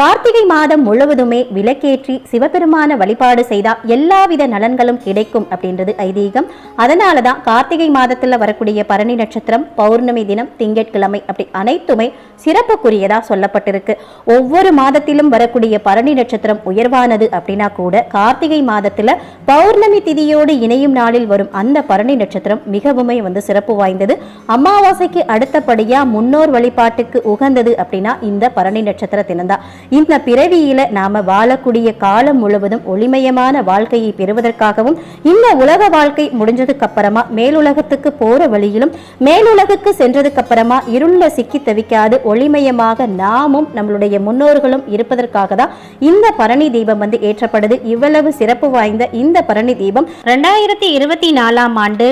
கார்த்திகை மாதம் முழுவதுமே விளக்கேற்றி சிவபெருமான வழிபாடு செய்தால் எல்லாவித நலன்களும் கிடைக்கும் அப்படின்றது ஐதீகம். அதனால தான் கார்த்திகை மாதத்துல வரக்கூடிய பரணி நட்சத்திரம் பௌர்ணமி தினம் திங்கட்கிழமை அப்படி அனைத்துமே சிறப்புக்குரியதா சொல்லப்பட்டிருக்கு. ஒவ்வொரு மாதத்திலும் வரக்கூடிய பரணி நட்சத்திரம் உயர்வானது அப்படின்னா கூட கார்த்திகை மாதத்துல பௌர்ணமி திதியோடு இணையும் நாளில் வரும் அந்த பரணி நட்சத்திரம் மிகவுமே வந்து சிறப்பு வாய்ந்தது. அமாவாசைக்கு அடுத்தபடியா முன்னோர் வழிபாட்டுக்கு உகந்தது அப்படின்னா இந்த பரணி நட்சத்திர தினம்தான் இந்த பிறவியில நாம வாழக்கூடிய காலம் முழுவதும் ஒளிமயமான வாழ்க்கையை பெறுவதற்காகவும் இந்த உலக வாழ்க்கை முடிஞ்சதுக்கு அப்புறமா மேலுலகத்துக்கு போற வழியிலும் மேலுலகுக்கு சென்றதுக்கு அப்புறமா இருள சிக்கி தவிக்காது ஒளிமயமாக நாமும் நம்மளுடைய முன்னோர்களும் இருப்பதற்காக தான் இந்த பரணி தீபம் வந்து ஏற்றப்படுது. இவ்வளவு சிறப்பு வாய்ந்த இந்த பரணி தீபம் ரெண்டாயிரத்தி இருபத்தி நாலாம் ஆண்டு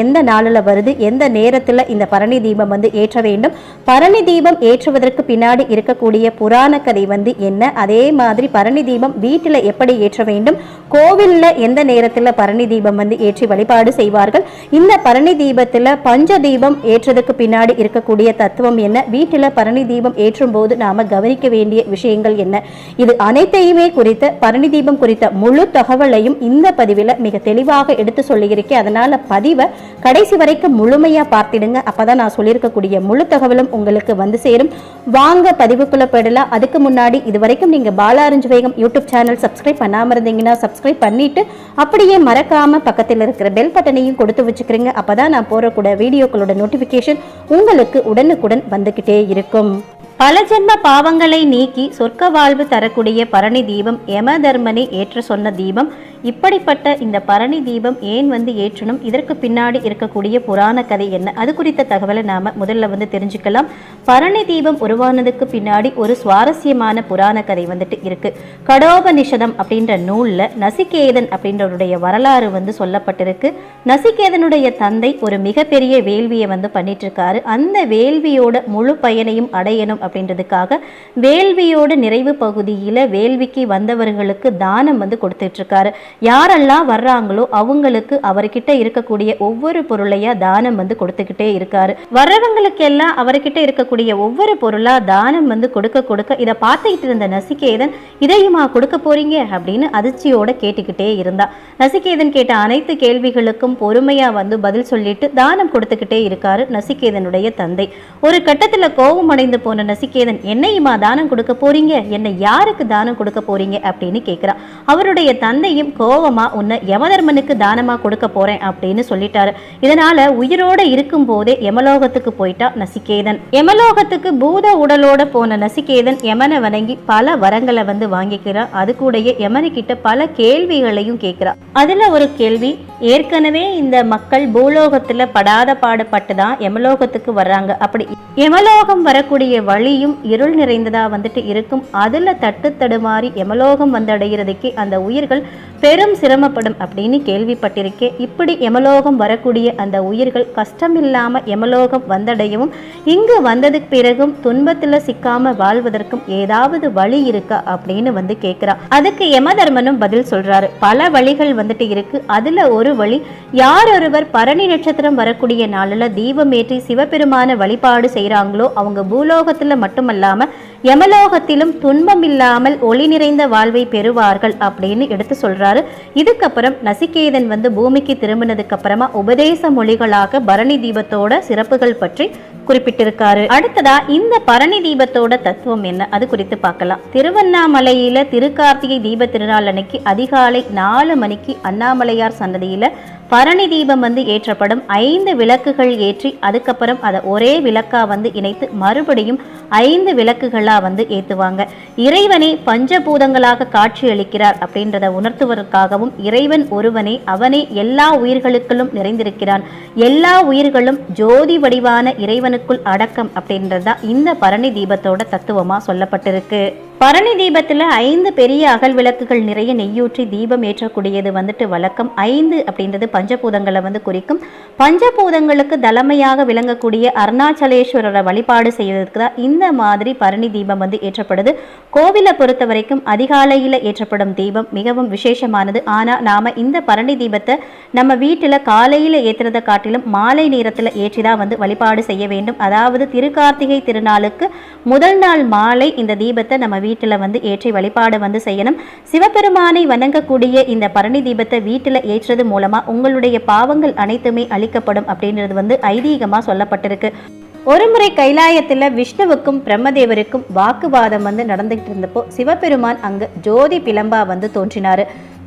எந்த நாளில் வருது எந்த நேரத்தில் இந்த பரணி தீபம் வந்து ஏற்ற வேண்டும் பரணி தீபம் ஏற்றுவதற்கு பின்னாடி இருக்கக்கூடிய புராண கதை வந்து என்ன? அதே மாதிரி பரணி தீபம் வீட்டில் எப்படி ஏற்ற வேண்டும்? கோவிலில் எந்த நேரத்தில் பரணி தீபம் வந்து ஏற்றி வழிபாடு செய்வார்கள்? இந்த பரணி தீபத்தில் பஞ்ச தீபம் ஏற்றதுக்கு பின்னாடி இருக்கக்கூடிய தத்துவம் என்ன? வீட்டில் பரணி தீபம் ஏற்றும் போது நாம் கவனிக்க வேண்டிய விஷயங்கள் என்ன? இது அனைத்தையுமே குறித்த பரணி தீபம் குறித்த முழு தகவலையும் இந்த பதிவில் மிக தெளிவாக எடுத்து சொல்லியிருக்கேன். அதனால் பதிவை கடைசி வரைக்கும் முழுமையா பார்த்திடுங்க. அப்பதான் நான் சொல்லியிருக்கக்கூடிய முழு தகவலும் உங்களுக்கு வந்து சேரும். வாங்க பதிவுக்குள்ளே போயிடலாம். அதுக்கு முன்னாடி இது வரைக்கும் நீங்கள் பாலாரஞ்சு வேகம் யூடியூப் சேனல் சப்ஸ்கிரைப் பண்ணாமல் இருந்தீங்கன்னா சப்ஸ்கிரைப் பண்ணிவிட்டு அப்படியே மறக்காமல் பக்கத்தில் இருக்கிற பெல் பட்டனையும் கொடுத்து வச்சுக்கிறீங்க. அப்பதான் நான் போறக்கூடிய வீடியோக்களோட நோட்டிஃபிகேஷன் உங்களுக்கு உடனுக்குடன் வந்துக்கிட்டே இருக்கும். பல ஜென்ம பாவங்களை நீக்கி சொர்க்க வாழ்வு தரக்கூடிய பரணி தீபம் யம தர்மனை ஏற்ற சொன்ன தீபம். இப்படிப்பட்ட இந்த பரணி தீபம் ஏன் வந்து ஏற்றணும்? இதற்கு பின்னாடி இருக்கக்கூடிய புராண கதை என்ன? அது குறித்த தகவலை நாம முதல்ல வந்து தெரிஞ்சுக்கலாம். பரணி தீபம் உருவானதுக்கு பின்னாடி ஒரு சுவாரஸ்யமான புராண கதை வந்துட்டு இருக்கு. கடோபனிஷதம் அப்படின்ற நூல்ல நசிகேதன் அப்படின்றவருடைய வரலாறு வந்து சொல்லப்பட்டிருக்கு. நசிகேதனுடைய தந்தை ஒரு மிகப்பெரிய வேள்வியை வந்து பண்ணிட்டு இருக்காரு. அந்த வேள்வியோட முழு பயனையும் அடையணும் அப்படின்றதுக்காக வேள்வியோட நிறைவு பகுதியில் வேள்விக்கு வந்தவர்களுக்கு தானம் வந்து கொடுத்துட்ருக்காரு. யாரெல்லாம் வர்றாங்களோ அவங்களுக்கு அவர்கிட்ட இருக்கக்கூடிய ஒவ்வொரு பொருளையாக தானம் வந்து கொடுத்துக்கிட்டே இருக்காரு. வர்றவங்களுக்கெல்லாம் அவர்கிட்ட இருக்கக்கூடிய ஒவ்வொரு பொருளாக தானம் வந்து கொடுக்க கொடுக்க இதை பார்த்துக்கிட்டு இருந்த நசிகேதன் இதையுமா கொடுக்க போறீங்க? அப்படின்னு அதிர்ச்சியோட கேட்டுக்கிட்டே இருந்தா. நசிகேதன் கேட்ட அனைத்து கேள்விகளுக்கும் பொறுமையா வந்து பதில் சொல்லிட்டு தானம் கொடுத்துக்கிட்டே இருக்காரு நசிகேதனுடைய தந்தை. ஒரு கட்டத்துல கோபம் அடைந்து போன நசிகேதன் என்னையுமா தானம் கொடுக்க போறீங்க? என்னை யாருக்கு தானம் கொடுக்க போறீங்க? அப்படின்னு கேட்கிறான் அவருடைய தந்தையும் கோவமா உன்னை யமதர்மனுக்கு தானமா கொடுக்க போறேன் அப்படின்னு சொல்லிட்டாரு. இதனால உயிரோட இருக்கும் போதே யமலோகத்துக்கு போயிட்டா நசிகேதன். யமலோகத்துக்கு பூத உடலோட போன நசிகேதன் யமனை வணங்கி பல வரங்களை வந்து வாங்கிக்கிறான் அது கூடயே யமனுக்கிட்ட பல கேள்விகளையும் கேட்கிறான் அதுல ஒரு கேள்வி ஏற்கனவே இந்த மக்கள் பூலோகத்துல படாத பாடுபட்டு தான் யமலோகத்துக்கு வர்றாங்க. அப்படி யமலோகம் வரக்கூடிய வழியும் இருள் நிறைந்ததாக வந்துட்டு இருக்கும். அதில் தட்டு தடுமாறி எமலோகம் வந்தடைகிறதுக்கு அந்த உயிர்கள் பெரும் சிரமப்படும் அப்படின்னு கேள்விப்பட்டிருக்கேன் இப்படி எமலோகம் வரக்கூடிய அந்த உயிர்கள் கஷ்டமில்லாமல் எமலோகம் வந்தடையவும் இங்கு வந்ததுக்கு பிறகும் துன்பத்தில் சிக்காமல் வாழ்வதற்கும் ஏதாவது வழி இருக்கா அப்படின்னு வந்து கேட்கிறா அதுக்கு யமதர்மனும் பதில் சொல்கிறாரு பல வழிகள் வந்துட்டு இருக்கு. அதில் ஒரு வழி யார் ஒருவர் பரணி நட்சத்திரம் வரக்கூடிய நாளில் தீபமேற்றி சிவபெருமான வழிபாடு செய்கிறாங்களோ அவங்க பூலோகத்தில் மட்டுமல்லாம யமலோகத்திலும் துன்பம் இல்லாமல் ஒளி நிறைந்த வாழ்வை பெறுவார்கள் அப்படின்னு எடுத்து சொல்றாரு. இதுக்கப்புறம் நசிகேதன் வந்து பூமிக்கு திரும்பினதுக்கு அப்புறமா உபதேச மொழிகளாக பரணி தீபத்தோட சிறப்புகள் பற்றி குறிப்பிட்டிருக்காரு. அடுத்ததா இந்த பரணி தீபத்தோட தத்துவம் என்ன? அது குறித்து பார்க்கலாம். திருவண்ணாமலையில திருக்கார்த்திகை தீப திருநாள் அன்னைக்கு அதிகாலை நாலு மணிக்கு அண்ணாமலையார் சன்னதியில பரணி தீபம் வந்து ஏற்றப்படும். ஐந்து விளக்குகள் ஏற்றி அதுக்கப்புறம் அதை ஒரே விளக்கா வந்து இணைத்து மறுபடியும் ஐந்து விளக்குகளாக வந்து ஏற்றுவாங்க இறைவனை பஞ்சபூதங்களாக காட்சியளிக்கிறார் அப்படின்றத உணர்த்துவதற்காகவும் இறைவன் ஒருவனே அவனே எல்லா உயிர்களுக்குள்ளும் நிறைந்திருக்கிறான். எல்லா உயிர்களும் ஜோதி வடிவான இறைவனுக்குள் அடக்கம் அப்படின்றது தான் இந்த பரணி தீபத்தோட தத்துவமாக சொல்லப்பட்டிருக்கு. பரணி தீபத்தில் ஐந்து பெரிய அகல் விளக்குகள் நிறைய நெய்யூற்றி தீபம் ஏற்றக்கூடியது வந்துட்டு வழக்கம். ஐந்து அப்படின்றது பஞ்சபூதங்களை வந்து குறிக்கும். பஞ்சபூதங்களுக்கு தலைமையாக விளங்கக்கூடிய அருணாச்சலேஸ்வரரை வழிபாடு செய்வதற்கு தான் இந்த மாதிரி பரணி தீபம் வந்து ஏற்றப்படுது. கோவிலை பொறுத்த வரைக்கும் அதிகாலையில் ஏற்றப்படும் தீபம் மிகவும் விசேஷமானது. ஆனால் நாம் இந்த பரணி தீபத்தை நம்ம வீட்டில் காலையில் ஏற்றுறதை காட்டிலும் மாலை நேரத்தில் ஏற்றி தான் வந்து வழிபாடு செய்ய வேண்டும். அதாவது திருக்கார்த்திகை திருநாளுக்கு முதல் நாள் மாலை இந்த தீபத்தை நம்ம வீட்டில் வந்து ஏற்றி வழிபாடு வந்து செய்யணும். சிவபெருமானை வணங்கக்கூடிய இந்த பரணி தீபத்தை வீட்டில் ஏற்றுறது மூலமாக உங்களுடைய பாவங்கள் அனைத்துமே அழிக்கப்படும் அப்படின்றது வந்து ஐதீகமாக சொல்லப்பட்டிருக்கு. ஒருமுறை கைலாயத்தில் விஷ்ணுவுக்கும் பிரம்மதேவருக்கும் வாக்குவாதம் வந்து நடந்துகிட்டு இருந்தப்போ சிவபெருமான் அங்கு ஜோதி பிளம்பா வந்து தோன்றினார்.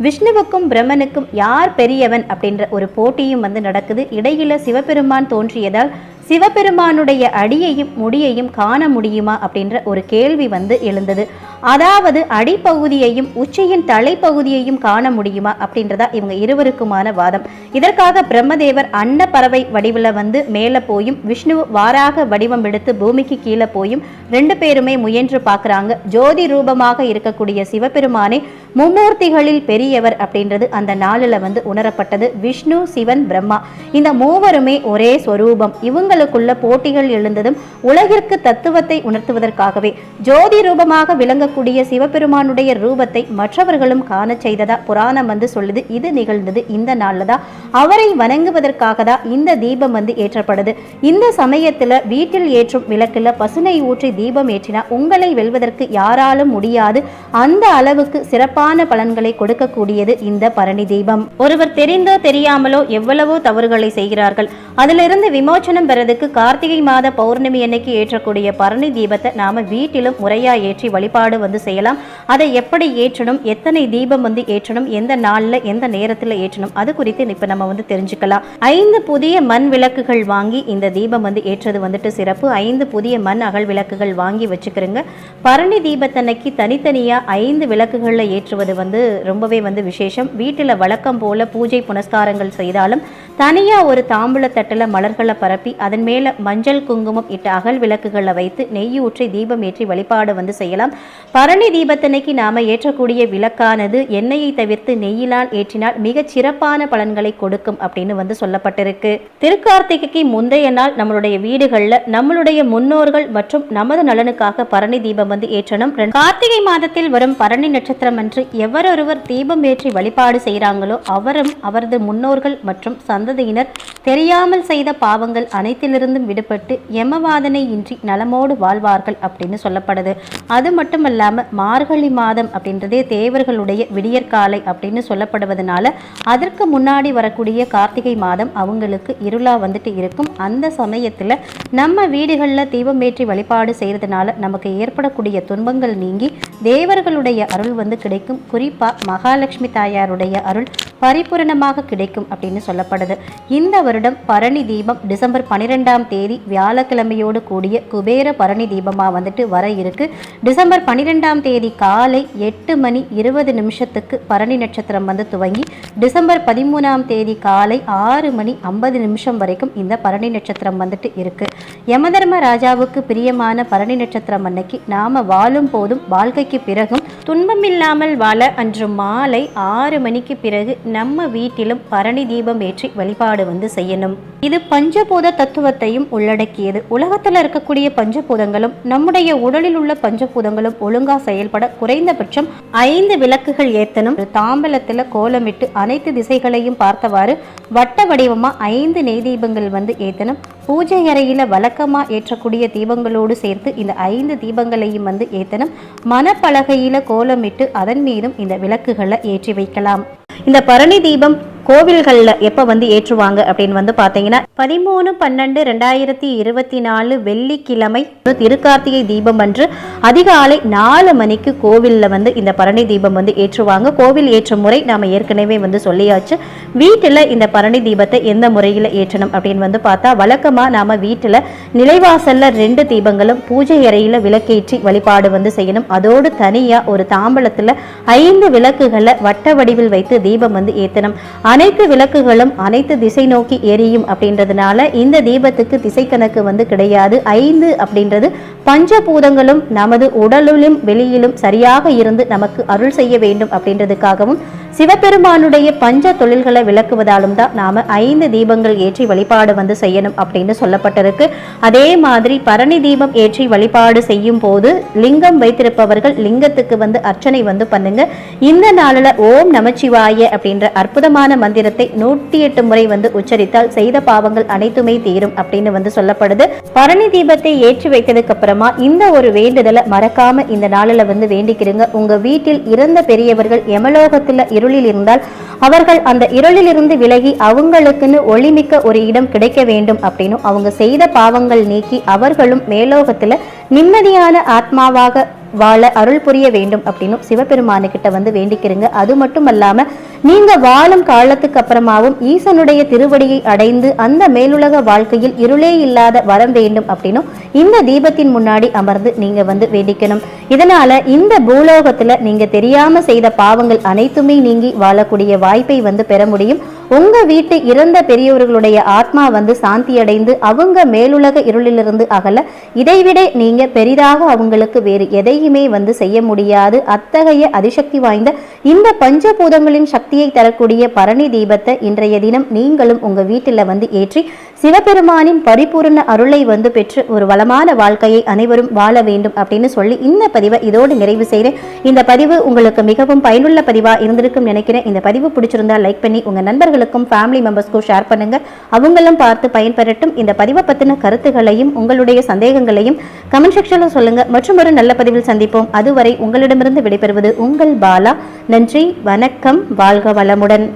விஷ்ணுவுக்கும் பிரம்மனுக்கும் யார் பெரியவன் அப்படின்ற ஒரு போட்டியும் வந்து நடக்குது. இடையில சிவபெருமான் தோன்றியதால் சிவபெருமானுடைய அடியையும் முடியையும் காண முடியுமா அப்படின்ற ஒரு கேள்வி வந்து எழுந்தது. அதாவது அடிப்பகுதியையும் உச்சியின் தலைப்பகுதியையும் காண முடியுமா அப்படின்றதா இவங்க இருவருக்குமான வாதம். இதற்காக பிரம்மதேவர் அன்ன பறவை வடிவில் வந்து மேலே போயும் விஷ்ணு வாராக வடிவம் எடுத்து பூமிக்கு கீழே போயும் ரெண்டு பேருமே முயன்று பார்க்குறாங்க. ஜோதி ரூபமாக இருக்கக்கூடிய சிவபெருமானே மும்மூர்த்திகளில் பெரியவர் அப்படின்றது அந்த நாளில் வந்து உணரப்பட்டது. விஷ்ணு சிவன் பிரம்மா. இந்த மூவருமே ஒரே ஸ்வரூபம் இவங்க இவங்களுக்குள்ள போட்டிகள் எழுந்ததும் உலகிற்கு தத்துவத்தை உணர்த்துவதற்காகவே ஜோதி ரூபமாக விளங்கக்கூடிய சிவபெருமானுடைய ரூபத்தை மற்றவர்களும் காண செய்ததா புராணம் வந்து சொல்லுது. இது நிகழ்ந்தது இந்த நாளில் தான். அவரை வணங்குவதற்காக தான் இந்த தீபம் வந்து ஏற்றப்படுது. இந்த சமயத்தில் வீட்டில் ஏற்றும் விளக்கில் பசுனை ஊற்றி தீபம் ஏற்றினா உங்களை வெல்வதற்கு யாராலும் முடியாது. அந்த அளவுக்கு சிறப்பான பலன்களை கொடுக்கக்கூடியது இந்த பரணி தீபம். ஒருவர் தெரிந்தோ தெரியாமலோ எவ்வளவோ தவறுகளை செய்கிறார்கள். அதிலிருந்து விமோச்சனம் பெற பெறதுக்கு கார்த்திகை மாத பௌர்ணமி அன்னைக்கு ஏற்றக்கூடிய பரணி தீபத்தை நாம வீட்டிலும் முறையா ஏற்றி வழிபாடு வந்து செய்யலாம். அதை எப்படி ஏற்றணும்? எத்தனை தீபம் வந்து ஏற்றணும்? எந்த நாள்ல எந்த நேரத்துல ஏற்றணும்? அது குறித்து இப்ப நம்ம வந்து தெரிஞ்சுக்கலாம். ஐந்து புதிய மண் விளக்குகள் வாங்கி இந்த தீபம் வந்து ஏற்றது வந்துட்டு சிறப்பு. ஐந்து புதிய மண் அகல் விளக்குகள் வாங்கி வச்சுக்கிறோங்க. பரணி தீபத்தன்னைக்கு தனித்தனியா ஐந்து விளக்குகளில் ஏற்றுவது வந்து ரொம்பவே வந்து விசேஷம். வீட்டில் வழக்கம் போல பூஜை புனஸ்காரங்கள் செய்தாலும் தனியா ஒரு தாம்பூல தட்டுல மலர்களை பரப்பி அதன் மேல மஞ்சள் குங்குமம் இட்ட அகல் விளக்குகளை வைத்து நெய் ஊற்றி தீபம் ஏற்றி வழிபாடு வந்து செய்யலாம். பரணி தீபத்தன்னைக்கு நாம ஏற்றக்கூடிய விளக்கானது எண்ணெயை தவிர்த்து நெய்யிலால் ஏற்றினால் மிகச் சிறப்பான பலன்களை கொடுக்கும் அப்படின்னு வந்து சொல்லப்பட்டிருக்கு. திருக்கார்த்திகைக்கு முந்தைய நாள் நம்மளுடைய வீடுகளில் நம்மளுடைய முன்னோர்கள் மற்றும் நமது நலனுக்காக பரணி தீபம் வந்து ஏற்றணும். ரெண்டு- கார்த்திகை மாதத்தில் வரும் பரணி நட்சத்திரம் அன்று எவரொருவர் தீபம் ஏற்றி வழிபாடு செய்கிறாங்களோ அவரும் அவரது முன்னோர்கள் மற்றும் சந்ததியினர் தெரியாமல் செய்த பாவங்கள் அனைத்திலிருந்தும் விடுபட்டு யமவாதனை இன்றி நலமோடு வாழ்வார்கள் அப்படின்னு சொல்லப்படுது. அது மட்டுமல்லாமல் மார்கழி மாதம் அப்படின்றதே தேவர்களுடைய விடியற்காலை அப்படின்னு சொல்லப்படுவதனால அதற்கு முன்னாடி வரக்கூடிய கார்த்திகை மாதம் அவங்களுக்கு இருளா வந்துட்டு இருக்கும். அந்த சமயத்தில் நம்ம வீடுகளில் தீபம் ஏற்றி வழிபாடு செய்கிறதுனால நமக்கு ஏற்படக்கூடிய துன்பங்கள் நீங்கி தேவர்களுடைய அருள் வந்து கிடைக்கும். குறிப்பாக மகாலட்சுமி தாயாருடைய அருள் பரிபூரணமாக கிடைக்கும் அப்படின்னு சொல்லப்படுது. இந்த வருடம் பரணி தீபம் டிசம்பர் பன்னிரெண்டாம் தேதி வியாழக்கிழமையோடு கூடிய குபேர பரணி தீபமாக வந்துட்டு வர இருக்கு. டிசம்பர் பன்னிரெண்டாம் தேதி காலை எட்டு மணி இருபது நிமிஷத்துக்கு பரணி நட்சத்திரம் வந்து துவங்கி டிசம்பர் பதிமூணாம் தேதி காலை ஆறு மணி ஐம்பது நிமிஷம் வரைக்கும் இந்த பரணி நட்சத்திரம் வந்துட்டு இருக்கு. யமதர்ம ராஜாவுக்கு பிரியமான பரணி நட்சத்திரம் அன்னைக்கு நாம வாழும் போதும் வாழ்க்கைக்கு பிறகும் துன்பமில்லாமல் வாழ அன்று மாலை ஆறு மணிக்கு பிறகு நம்ம வீட்டிலும் பரணி தீபம் ஏற்றி வழிபாடு வந்து செய்யணும். இது பஞ்சபூத தத்துவத்தையும் உள்ளடக்கியது. உலகத்தில் இருக்கக்கூடிய பஞ்சபூதங்களும் நம்முடைய உடலில் உள்ள பஞ்சபூதங்களும் ஒழுங்கா செயல்பட குறைந்தபட்சம் ஐந்து விளக்குகள் ஏத்தனும் தாம்பலத்தில் கோலமிட்டு அனைத்து திசைகளையும் பார்த்தவாறு வட்ட வடிவமா ஐந்து நெய் தீபங்கள் வந்து ஏத்தனும் பூஜை அறையில வழக்கமா ஏற்றக்கூடிய தீபங்களோடு சேர்த்து இந்த ஐந்து தீபங்களையும் வந்து ஏத்தனும் மணப்பலகையில கோலமிட்டு அதன் மீதும் இந்த விளக்குகளை ஏற்றி வைக்கலாம். இந்த பரணி தீபம் கோவில்களில் எப்போ வந்து ஏற்றுவாங்க அப்படின்னு வந்து பார்த்தீங்கன்னா பதிமூணு பன்னெண்டு ரெண்டாயிரத்தி இருபத்தி நாலு வெள்ளிக்கிழமை திருக்கார்த்திகை தீபம் அன்று அதிகாலை நாலு மணிக்கு கோவிலில் வந்து இந்த பரணி தீபம் வந்து ஏற்றுவாங்க. கோவில் ஏற்றும் முறை நாம் ஏற்கனவே வந்து சொல்லியாச்சு. வீட்டில் இந்த பரணி தீபத்தை எந்த முறையில் ஏற்றணும் அப்படின்னு வந்து பார்த்தா வழக்கமாக நாம் வீட்டில் நிலைவாசலில் ரெண்டு தீபங்களும் பூஜை அறையில் விளக்கேற்றி வழிபாடு வந்து செய்யணும். அதோடு தனியாக ஒரு தாம்பலத்தில் ஐந்து விளக்குகளை வட்ட வடிவில் வைத்து தீபம் வந்து ஏற்றணும் அனைத்து விளக்குகளும் அனைத்து திசை நோக்கி எரியும் அப்படின்றதுனால இந்த தீபத்துக்கு திசை கணக்கு வந்து கிடையாது. ஐந்து அப்படின்றது பஞ்சபூதங்களும் நமது உடலிலும் வெளியிலும் சரியாக இருந்து நமக்கு அருள் செய்ய வேண்டும் அப்படின்றதுக்காகவும் சிவபெருமானுடைய பஞ்ச தொழில்களை விளக்குவதாலும் தான் நாம் ஐந்து தீபங்கள் ஏற்றி வழிபாடு வந்து செய்யணும் அப்படின்னு சொல்லப்பட்டிருக்கு. அதே மாதிரி பரணி தீபம் ஏற்றி வழிபாடு செய்யும் போது லிங்கம் வைத்திருப்பவர்கள் லிங்கத்துக்கு வந்து அர்ச்சனை வந்து பண்ணுங்க. இந்த நாளில் ஓம் நமச்சிவாய அப்படின்ற அற்புதமான மந்திரத்தை நூற்றி எட்டு முறை வந்து உச்சரித்தால் செய்த பாவங்கள் அனைத்துமே தீரும் அப்படின்னு வந்து சொல்லப்படுது. பரணி தீபத்தை ஏற்றி வைத்ததுக்கு அப்புறமா இந்த ஒரு வேண்டுதலை மறக்காம இந்த நாளில் வந்து வேண்டிக்கிறீங்க. உங்க வீட்டில் இறந்த பெரியவர்கள் எமலோகத்தில் இரு இருளில் இருந்தால் அவர்கள் அந்த இருளிலிருந்து விலகி அவங்களுக்குன்னு ஒளிமிக்க ஒரு இடம் கிடைக்க வேண்டும் அப்படின்னு அவங்க செய்த பாவங்கள் நீக்கி அவர்களும் மேலோகத்தில் நிம்மதியான ஆத்மாவாக வாழ அருள் புரிய வேண்டும் அப்படின்னு சிவபெருமானு கிட்ட வந்து வேண்டிக்கிறீங்க. அது மட்டும் அல்லாம நீங்க வாழும் காலத்துக்கு அப்புறமாவும் ஈசனுடைய திருவடியை அடைந்து அந்த மேலுலக வாழ்க்கையில் இருளே இல்லாத வரம் வேண்டும் அப்படின்னும் இந்த தீபத்தின் முன்னாடி அமர்ந்து நீங்க வந்து வேண்டிக்கணும். இதனால இந்த பூலோகத்துல நீங்க தெரியாம செய்த பாவங்கள் அனைத்துமே நீங்கி வாழக்கூடிய வாய்ப்பை வந்து பெற முடியும். உங்க வீட்டு இறந்த பெரியவர்களுடைய ஆத்மா வந்து சாந்தி அடைந்து அவங்க மேலுலக இருளிலிருந்து அகல. இதைவிட நீங்க பெரிதாக அவங்களுக்கு வேறு எதையுமே வந்து செய்ய முடியாது. அத்தகைய அதிசக்தி வாய்ந்த இந்த பஞ்சபூதங்களின் சக்தியை தரக்கூடிய பரணி தீபத்தை இன்றைய தினம் நீங்களும் உங்க வீட்டில் வந்து ஏற்றி சிவபெருமானின் பரிபூர்ண அருளை வந்து பெற்று ஒரு வளமான வாழ்க்கையை அனைவரும் வாழ வேண்டும் அப்படின்னு சொல்லி இந்த பதிவை இதோடு நிறைவு செய்கிறேன். இந்த பதிவு உங்களுக்கு மிகவும் பயனுள்ள பதிவாக இருந்திருக்கும் நினைக்கிறேன். இந்த பதிவு பிடிச்சிருந்தா லைக் பண்ணி உங்கள் நண்பர்களுக்கும் ஃபேமிலி மெம்பர்ஸ்க்கும் ஷேர் பண்ணுங்க. அவங்களும் பார்த்து பயன்பெறட்டும். இந்த பதிவை பற்றின கருத்துகளையும் உங்களுடைய சந்தேகங்களையும் கமெண்ட் செக்ஷனில் சொல்லுங்கள் மற்றும் ஒரு நல்ல பதிவில் சந்திப்போம். அதுவரை உங்களிடமிருந்து விடைபெறுவது உங்கள் பாலா. நன்றி வணக்கம் வாழ்க வளமுடன்.